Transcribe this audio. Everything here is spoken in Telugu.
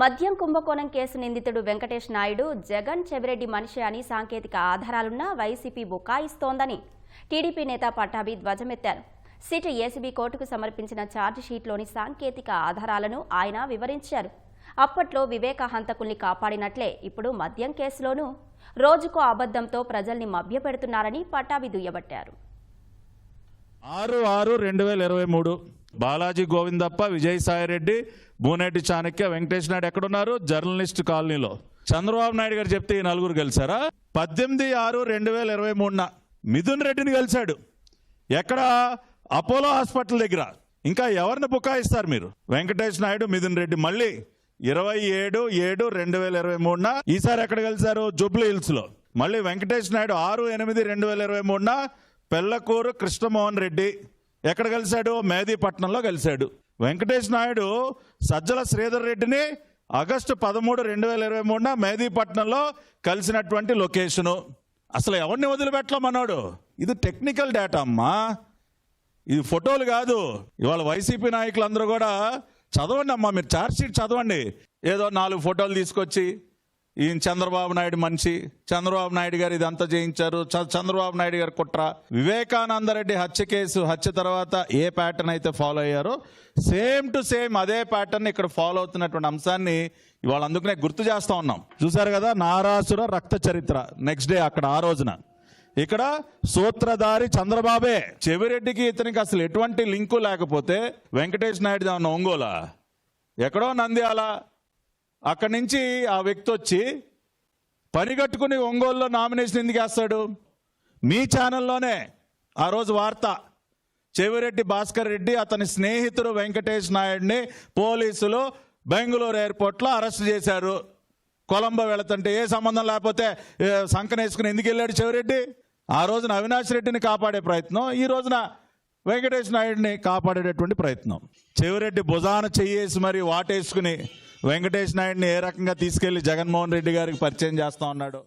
మద్యం కుంభకోణం కేసు నిందితుడు వెంకటేష్ నాయుడు జగన్ చెవిరెడ్డి మనిషి అని సాంకేతిక ఆధారాలున్నా వైసీపీ బుకాయిస్తోందని టీడీపీ నేత పట్టాభి ధ్వజమెత్తారు. సిట్ ఏసీబీ కోర్టుకు సమర్పించిన ఛార్జ్ షీట్లోని సాంకేతిక ఆధారాలను ఆయన వివరించారు. అప్పట్లో వివేక హంతకుల్ని కాపాడినట్లే ఇప్పుడు మద్యం కేసులోనూ రోజుకో అబద్ధంతో ప్రజల్ని మభ్యపెడుతున్నారని పట్టాభి దుయ్యబట్టారు. ఆరు ఆరు రెండు వేల ఇరవై మూడు. బాలాజీ గోవిందప్ప విజయసాయిరెడ్డి బూనేటి చాణక్య వెంకటేష్ నాయుడు ఎక్కడున్నారు? జర్నలిస్ట్ కాలనీలో. చంద్రబాబు నాయుడు గారు చెప్తే ఈ నలుగురు కలిసారా పద్దెనిమిది ఆరు రెండు వేల ఇరవై మూడున మిథున్ రెడ్డిని కలిశాడు ఎక్కడ? అపోలో హాస్పిటల్ దగ్గర. ఇంకా ఎవరిని బుకాయిస్తారు మీరు? వెంకటేష్ నాయుడు మిథున్ రెడ్డి. మళ్ళీ ఇరవై ఏడు ఏడు రెండు వేల ఇరవై మూడున ఈసారి ఎక్కడ కలిశారు జూబ్లీ హిల్స్లో మళ్ళీ వెంకటేష్ నాయుడు ఆరు ఎనిమిది రెండు వేల ఇరవై మూడున పెళ్ళకూరు కృష్ణమోహన్ రెడ్డి ఎక్కడ కలిశాడు? మేదీపట్నంలో కలిశాడు. వెంకటేష్ నాయుడు సజ్జల శ్రీధర్ రెడ్డిని ఆగస్టు పదమూడు రెండు వేల ఇరవై మూడున మేదీపట్నంలో కలిసినటువంటి లొకేషను. అసలు ఎవరిని వదిలిపెట్టమన్నాడు ఇది టెక్నికల్ డేటా అమ్మా. ఇది ఫోటోలు కాదు. ఇవాళ వైసీపీ నాయకులందరూ కూడా చదవండి అమ్మా మీరు ఛార్జ్ షీట్ చదవండి. ఏదో నాలుగు ఫోటోలు తీసుకొచ్చి ఈయన చంద్రబాబు నాయుడు మనిషి. చంద్రబాబు నాయుడు గారు ఇదంతా చేయించారు చంద్రబాబు నాయుడు గారు కుట్ర. వివేకానందరెడ్డి హత్య కేసు హత్య తర్వాత ఏ ప్యాటర్న్ అయితే ఫాలో అయ్యారో సేమ్ టు సేమ్ అదే ప్యాటర్న్ ఇక్కడ ఫాలో అవుతున్నటువంటి అంశాన్ని ఇవాళ అందుకనే గుర్తు చేస్తూ ఉన్నాం. చూసారు కదా నారాసుర రక్త చరిత్ర. నెక్స్ట్ డే అక్కడ ఆ రోజున. ఇక్కడ సూత్రధారి చంద్రబాబే. చెవిరెడ్డికి ఇతనికి అసలు ఎటువంటి లింకు లేకపోతే వెంకటేష్ నాయుడు దాని ఒంగోలా? ఎక్కడో నంద్యాల. అక్కడి నుంచి ఆ వ్యక్తి వచ్చి పరిగట్టుకుని ఒంగోలులో నామినేషన్ ఎందుకు వేస్తాడు? మీ ఛానల్లోనే ఆ రోజు వార్త. చెవిరెడ్డి భాస్కర్ రెడ్డి అతని స్నేహితుడు వెంకటేష్ నాయుడిని పోలీసులు బెంగళూరు ఎయిర్పోర్ట్లో అరెస్ట్ చేశారు. కొలంబో వెళుతుంటే ఏ సంబంధం లేకపోతే సంకనేసుకుని ఎందుకు వెళ్ళాడు చెవిరెడ్డి? ఆ రోజున అవినాష్ రెడ్డిని కాపాడే ప్రయత్నం ఈ రోజున వెంకటేష్ నాయుడిని కాపాడేటటువంటి ప్రయత్నం. చెవిరెడ్డి భుజాన చెయ్యేసి మరి వాటేసుకుని వెంకటేష్ నాయుడిని ఏ రకంగా తీసుకెళ్ళి జగన్మోహన్ రెడ్డి గారికి పరిచయం చేస్తా ఉన్నాడు?